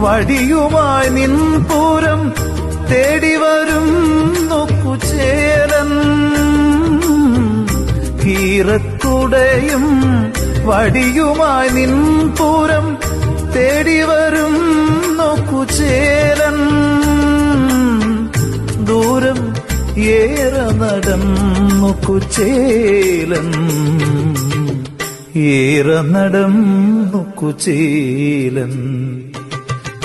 വടിയുമായി നിൻപൂരം തേടി വരും നോക്കുചേരൻ കീറക്കുടയും വടിയുമായി നിൻപൂരം തേടി വരും നോക്കുചേരൻ ദൂരം ഏറെ നടന്നു കുചേലൻ. ഏറെ നടന്നു കുചേലൻ.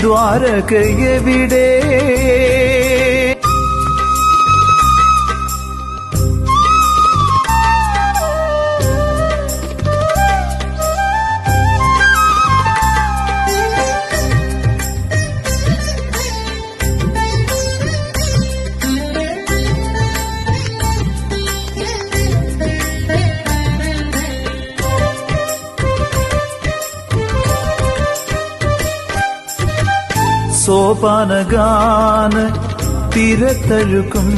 ദ്വാരകയെവിടെ? സോപാനഗാന തിരത്തഴുക്കും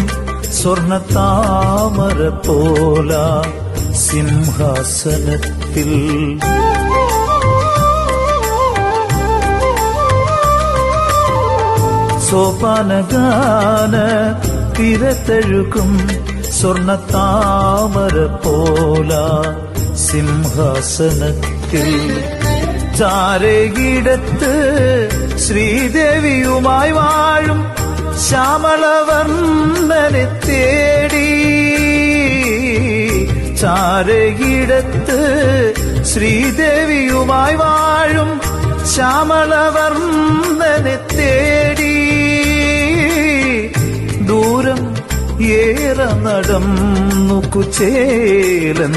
സ്വർണ താമര പോല സിംഹാസനത്തിൽ. സോപാനഗാന തിരത്തഴുക്കും സ്വർണ താമര പോല സിംഹാസനത്തിൽ. ചാരകിടത്ത് ശ്രീദേവിയുമായി വാഴും ശ്യാമളവർണനെ തേടി. ചാരകിടത്ത് ശ്രീദേവിയുമായി വാഴും ശ്യാമളവർണനെ തേടി. ദൂരം ഏറെ നടന്നു കുചേലൻ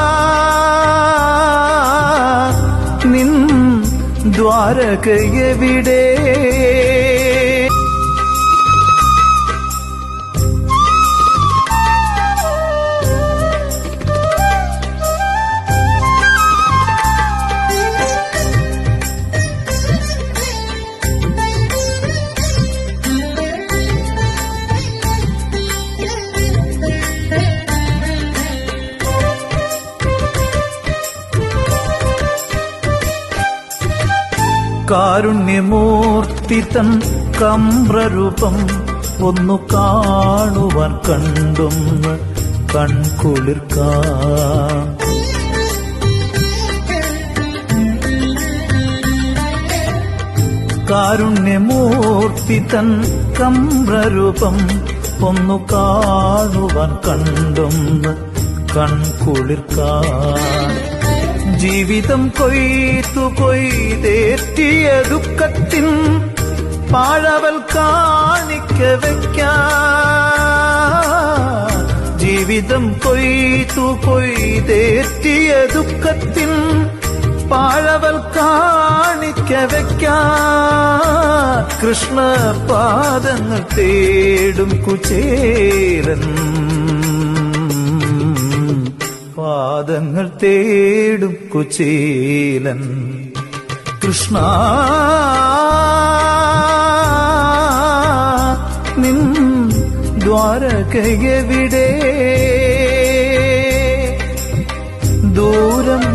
ദ്വാരകയെവിടെ കാരുണ്യമൂർത്തി തൻ കമ്രൂപം ഒന്നു കാണുവാൻ കണ്ടൊന്ന് കൺകുളിർക്കാൻ കാരുണ്യമൂർത്തി തൻ കമ്രൂപം ഒന്നു കാണുവാൻ കണ്ടൊന്ന് കൺകുളിർക്കാൻ ജീവിതം കൊയ്ത്തു കൊയ്തേറ്റിയ ദുഃഖത്തിൻ പാഴവൽ കാണിക്ക വയ്ക്കാൻ ജീവിതം കൊയ്ത്തു കൊയ്തേറ്റിയ ദുഃഖത്തിൻ പാഴവൽ കാണിക്ക വയ്ക്കാൻ കൃഷ്ണ പാദങ്ങൾ തേടും കുചേരൻ പാദങ്ങൾ തേടും കുചീലൻ കൃഷ്ണ നിൻ ദ്വാരകയെവിടെ ദൂരം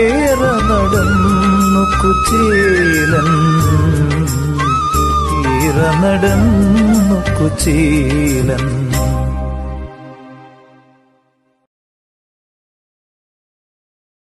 ഏറെ നടന്നു കുചീലൻ ഏറെ നടന്നു കുചേലൻ